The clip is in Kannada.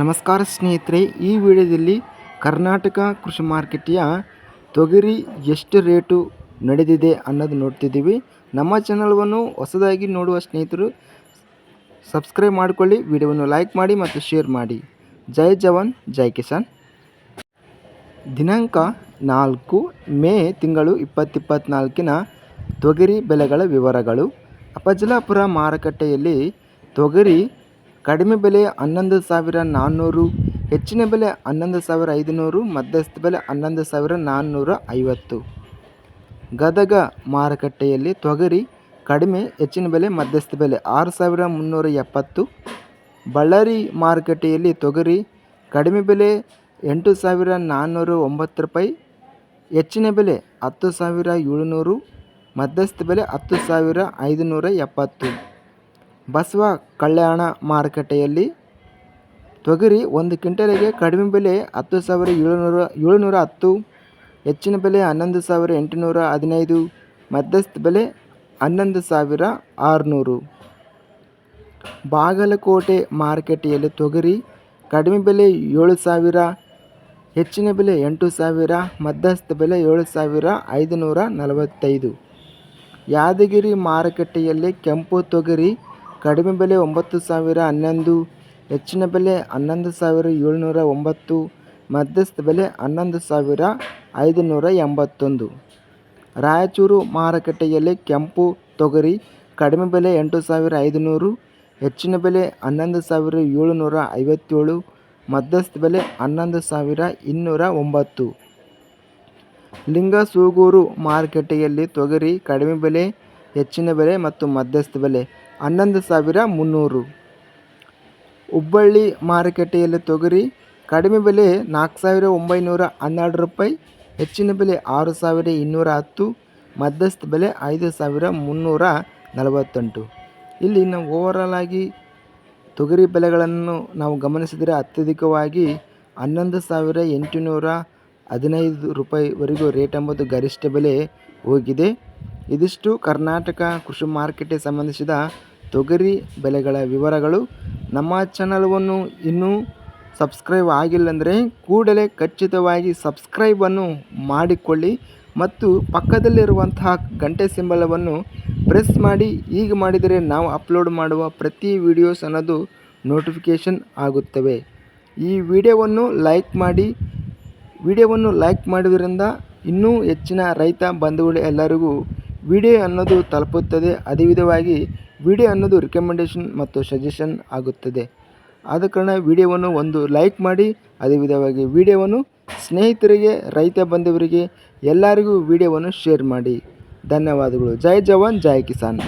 ನಮಸ್ಕಾರ ಸ್ನೇಹಿತರೆ, ಈ ವಿಡಿಯೋದಲ್ಲಿ ಕರ್ನಾಟಕ ಕೃಷಿ ಮಾರ್ಕೆಟಿಯ ತೊಗರಿ ಎಷ್ಟು ರೇಟು ನಡೆದಿದೆ ಅನ್ನೋದು ನೋಡ್ತಿದ್ದೀವಿ. ನಮ್ಮ ಚಾನಲ್ವನ್ನು ಹೊಸದಾಗಿ ನೋಡುವ ಸ್ನೇಹಿತರು ಸಬ್ಸ್ಕ್ರೈಬ್ ಮಾಡಿಕೊಳ್ಳಿ, ವಿಡಿಯೋವನ್ನು ಲೈಕ್ ಮಾಡಿ ಮತ್ತು ಶೇರ್ ಮಾಡಿ. ಜೈ ಜವಾನ್, ಜೈ ಕಿಸಾನ್. ದಿನಾಂಕ ನಾಲ್ಕು, ಮೇ ತಿಂಗಳು ಇಪ್ಪತ್ತಿಪ್ಪತ್ನಾಲ್ಕಿನ ತೊಗರಿ ಬೆಲೆಗಳ ವಿವರಗಳು. ಅಪಜಲಾಪುರ ಮಾರುಕಟ್ಟೆಯಲ್ಲಿ ತೊಗರಿ ಕಡಿಮೆ ಬೆಲೆ ಹನ್ನೊಂದು ಸಾವಿರ ನಾನ್ನೂರು, ಹೆಚ್ಚಿನ ಬೆಲೆ ಹನ್ನೊಂದು ಸಾವಿರ ಐದುನೂರು, ಮಧ್ಯಸ್ಥ ಬೆಲೆ ಹನ್ನೊಂದು ಸಾವಿರ ನಾನ್ನೂರ ಐವತ್ತು. ಗದಗ ಮಾರುಕಟ್ಟೆಯಲ್ಲಿ ತೊಗರಿ ಕಡಿಮೆ, ಹೆಚ್ಚಿನ ಬೆಲೆ ಮಧ್ಯಸ್ಥ ಬೆಲೆ ಆರು ಸಾವಿರ ಮುನ್ನೂರ ಎಪ್ಪತ್ತು. ಬಳ್ಳಾರಿ ಮಾರುಕಟ್ಟೆಯಲ್ಲಿ ತೊಗರಿ ಕಡಿಮೆ ಬೆಲೆ ಎಂಟು ಸಾವಿರ ನಾನ್ನೂರ ಒಂಬತ್ತು ರೂಪಾಯಿ, ಹೆಚ್ಚಿನ ಬೆಲೆ ಹತ್ತು ಸಾವಿರ ಏಳುನೂರು, ಮಧ್ಯಸ್ಥ ಬೆಲೆ ಹತ್ತು ಸಾವಿರ ಐದುನೂರ ಎಪ್ಪತ್ತು. ಬಸವ ಕಲ್ಯಾಣ ಮಾರುಕಟ್ಟೆಯಲ್ಲಿ ತೊಗರಿ ಒಂದು ಕ್ವಿಂಟಲಿಗೆ ಕಡಿಮೆ ಬೆಲೆ ಹತ್ತು ಸಾವಿರ ಏಳುನೂರ ಏಳುನೂರ ಹತ್ತು, ಹೆಚ್ಚಿನ ಬೆಲೆ ಹನ್ನೊಂದು ಸಾವಿರ ಎಂಟುನೂರ ಹದಿನೈದು, ಮಧ್ಯಸ್ಥ ಬೆಲೆ ಹನ್ನೊಂದು ಸಾವಿರ ಆರುನೂರು. ಬಾಗಲಕೋಟೆ ಮಾರುಕಟ್ಟೆಯಲ್ಲಿ ತೊಗರಿ ಕಡಿಮೆ ಬೆಲೆ ಏಳು ಸಾವಿರ, ಹೆಚ್ಚಿನ ಬೆಲೆ ಎಂಟು ಸಾವಿರ, ಮಧ್ಯಸ್ಥ ಬೆಲೆ ಏಳು ಸಾವಿರ ಐದುನೂರ ನಲವತ್ತೈದು. ಯಾದಗಿರಿ ಮಾರುಕಟ್ಟೆಯಲ್ಲಿ ಕೆಂಪು ತೊಗರಿ ಕಡಿಮೆ ಬೆಲೆ ಒಂಬತ್ತು ಸಾವಿರ ಹನ್ನೊಂದು, ಹೆಚ್ಚಿನ ಬೆಲೆ ಹನ್ನೊಂದು ಸಾವಿರ ಏಳುನೂರ ಒಂಬತ್ತು, ಮಧ್ಯಸ್ಥ ಬೆಲೆ ಹನ್ನೊಂದು ಸಾವಿರ ಐದುನೂರ ಎಂಬತ್ತೊಂದು. ರಾಯಚೂರು ಮಾರುಕಟ್ಟೆಯಲ್ಲಿ ಕೆಂಪು ತೊಗರಿ ಕಡಿಮೆ ಬೆಲೆ ಎಂಟು ಸಾವಿರ ಐದುನೂರು, ಹೆಚ್ಚಿನ ಬೆಲೆ ಹನ್ನೊಂದು ಸಾವಿರ ಏಳುನೂರ ಐವತ್ತೇಳು, ಮಧ್ಯಸ್ಥ ಬೆಲೆ ಹನ್ನೊಂದು ಸಾವಿರ ಇನ್ನೂರ ಒಂಬತ್ತು. ಲಿಂಗಸೂಗೂರು ಮಾರುಕಟ್ಟೆಯಲ್ಲಿ ತೊಗರಿ ಕಡಿಮೆ ಬೆಲೆ ಹೆಚ್ಚಿನ ಬೆಲೆ ಮತ್ತು ಮಧ್ಯಸ್ಥ ಬೆಲೆ. ಹನ್ನೊಂದು ಸಾವಿರ ಮುನ್ನೂರು. ಹುಬ್ಬಳ್ಳಿ ಮಾರುಕಟ್ಟೆಯಲ್ಲಿ ತೊಗರಿ, ಕಡಿಮೆ ಬೆಲೆ ನಾಲ್ಕು ಸಾವಿರ ಒಂಬೈನೂರ ಹನ್ನೆರಡು ರೂಪಾಯಿ, ಹೆಚ್ಚಿನ ಬೆಲೆ ಆರು ಸಾವಿರ ಇನ್ನೂರ ಹತ್ತು, ಮಧ್ಯಸ್ಥ ಬೆಲೆ ಐದು ಸಾವಿರ ಮುನ್ನೂರ ನಲವತ್ತೆಂಟು. ಇಲ್ಲಿ ನಾವು ಓವರಾಲ್ ಆಗಿ ತೊಗರಿ ಬೆಲೆಗಳನ್ನು ನಾವು ಗಮನಿಸಿದರೆ ಅತ್ಯಧಿಕವಾಗಿ ಹನ್ನೊಂದು ಸಾವಿರ ಎಂಟುನೂರ ಹದಿನೈದು ರೂಪಾಯಿವರೆಗೂ ರೇಟ್ ಎಂಬುದು ಗರಿಷ್ಠ ಬೆಲೆ ಹೋಗಿದೆ. ಇದಿಷ್ಟು ಕರ್ನಾಟಕ ಕೃಷಿ ಮಾರುಕಟ್ಟೆ ಸಂಬಂಧಿಸಿದ ತೊಗರಿ ಬೆಲೆಗಳ ವಿವರಗಳು. ನಮ್ಮ ಚಾನಲ್ವನ್ನು ಇನ್ನೂ ಸಬ್ಸ್ಕ್ರೈಬ್ ಆಗಿಲ್ಲಂದರೆ ಕೂಡಲೇ ಖಚಿತವಾಗಿ ಸಬ್ಸ್ಕ್ರೈಬನ್ನು ಮಾಡಿಕೊಳ್ಳಿ ಮತ್ತು ಪಕ್ಕದಲ್ಲಿರುವಂತಹ ಗಂಟೆ ಸಿಂಬಲವನ್ನು ಪ್ರೆಸ್ ಮಾಡಿ. ಈಗ ಮಾಡಿದರೆ ನಾವು ಅಪ್ಲೋಡ್ ಮಾಡುವ ಪ್ರತಿ ವಿಡಿಯೋಸ್ ಅನ್ನೋದು ನೋಟಿಫಿಕೇಷನ್ ಆಗುತ್ತವೆ. ಈ ವಿಡಿಯೋವನ್ನು ಲೈಕ್ ಮಾಡಿ. ವಿಡಿಯೋವನ್ನು ಲೈಕ್ ಮಾಡುವುದರಿಂದ ಇನ್ನೂ ಹೆಚ್ಚಿನ ರೈತ ಬಂಧುಗಳು ಎಲ್ಲರಿಗೂ ವಿಡಿಯೋ ಅನ್ನೋದು ತಲುಪುತ್ತದೆ. ಅದೇ ವಿಧವಾಗಿ ವಿಡಿಯೋ ಅನ್ನೋದು ರಿಕಮೆಂಡೇಷನ್ ಮತ್ತು ಸಜೆಷನ್ ಆಗುತ್ತದೆ. ಆದ ಕಾರಣ ವಿಡಿಯೋವನ್ನು ಒಂದು ಲೈಕ್ ಮಾಡಿ, ಅದೇ ವಿಧವಾಗಿ ವಿಡಿಯೋವನ್ನು ಸ್ನೇಹಿತರಿಗೆ, ರೈತ ಬಂಧುವರಿಗೆ ಎಲ್ಲರಿಗೂ ವಿಡಿಯೋವನ್ನು ಶೇರ್ ಮಾಡಿ. ಧನ್ಯವಾದಗಳು. ಜೈ ಜವಾನ್, ಜೈ ಕಿಸಾನ್.